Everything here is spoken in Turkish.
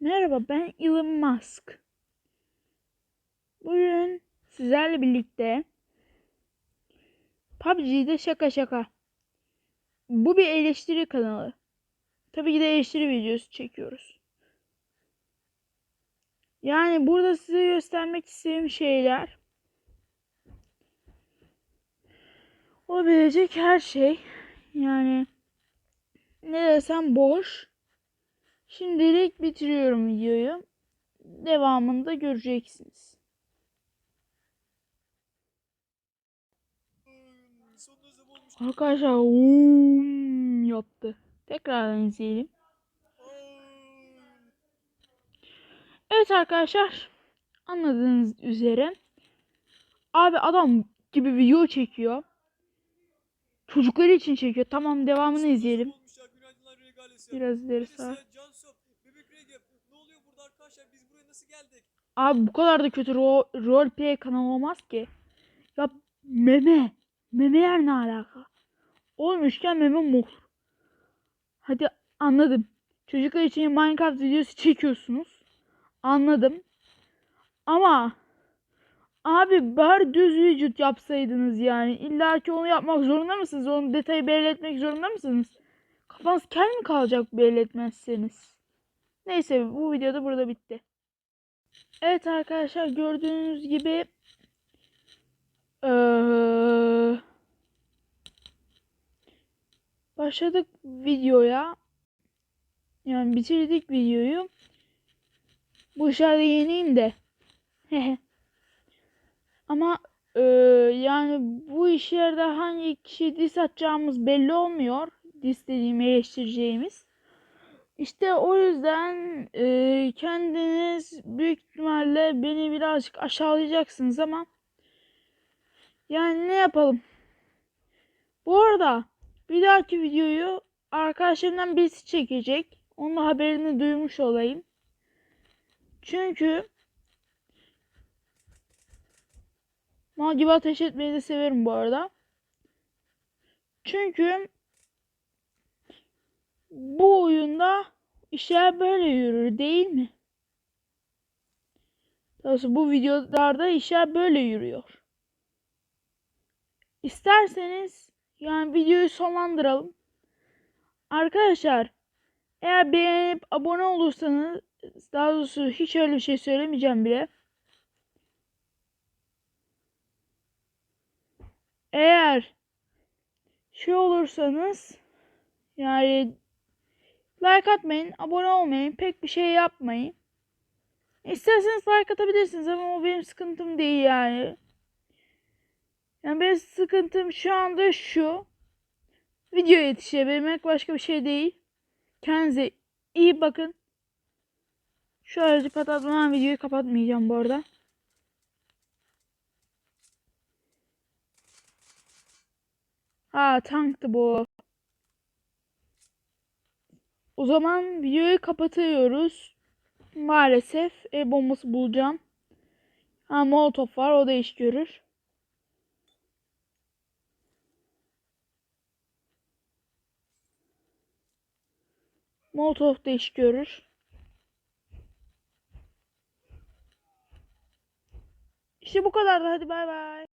Merhaba ben Elon Musk. Bugün sizlerle birlikte PUBG'de şaka şaka. Bu bir eleştiri kanalı. Tabii ki de eleştiri videosu çekiyoruz. Yani burada size göstermek istediğim şeyler olabilecek her şey. Yani ne desem boş. Şimdilik bitiriyorum videoyu. Devamında göreceksiniz. Arkadaşlar uum yaptı. Tekrardan izleyelim. Evet arkadaşlar. Anladığınız üzere. Abi adam gibi video çekiyor. Çocukları için çekiyor. Tamam devamını izleyelim. Biraz ileri sağ. Abi bu kadar da kötü ro roleplay kanal olmaz ki. Ya meme. Meme yer ne alaka? Oğlum üçgen meme mi olur? Hadi anladım. Çocuklar için Minecraft videosu çekiyorsunuz. Anladım. Ama abi bari düz vücut yapsaydınız yani. İlla ki onu yapmak zorunda mısınız? Onu detayı belirletmek zorunda mısınız? Kafanız kel mi kalacak belirletmezseniz? Neyse bu videoda burada bitti. Evet arkadaşlar gördüğünüz gibi eee, başladık videoya. Yani bitirdik videoyu. Bu işlerde yeniyim de. Ama eee, yani bu işlerde hangi kişi diss atacağımız belli olmuyor. Diss dediğim eleştireceğimiz. İşte o yüzden e, kendiniz büyük ihtimalle beni birazcık aşağılayacaksınız ama yani ne yapalım? Bu arada bir dahaki videoyu arkadaşlarımdan birisi çekecek. Onun haberini duymuş olayım. Çünkü mal gibi ateş etmeyi de severim bu arada. Çünkü bu oyunda işler böyle yürür değil mi? Doğrusu bu videolarda işler böyle yürüyor. İsterseniz yani videoyu sonlandıralım. Arkadaşlar eğer beğenip abone olursanız daha doğrusu hiç öyle bir şey söylemeyeceğim bile. Eğer şey olursanız yani Like atmayın, abone olmayın, pek bir şey yapmayın. İsterseniz like atabilirsiniz ama o benim sıkıntım değil yani. Yani benim sıkıntım şu anda şu. Video yetişebilmek başka bir şey değil. Kendinize iyi bakın. Şu aracı patlatmadan videoyu kapatmayacağım bu arada. Ha tanktı bu. O zaman videoyu kapatıyoruz. Maalesef el bombası bulacağım. Ha molotof var o da iş görür. Molotof da iş görür. İşte bu kadardı hadi bay bay.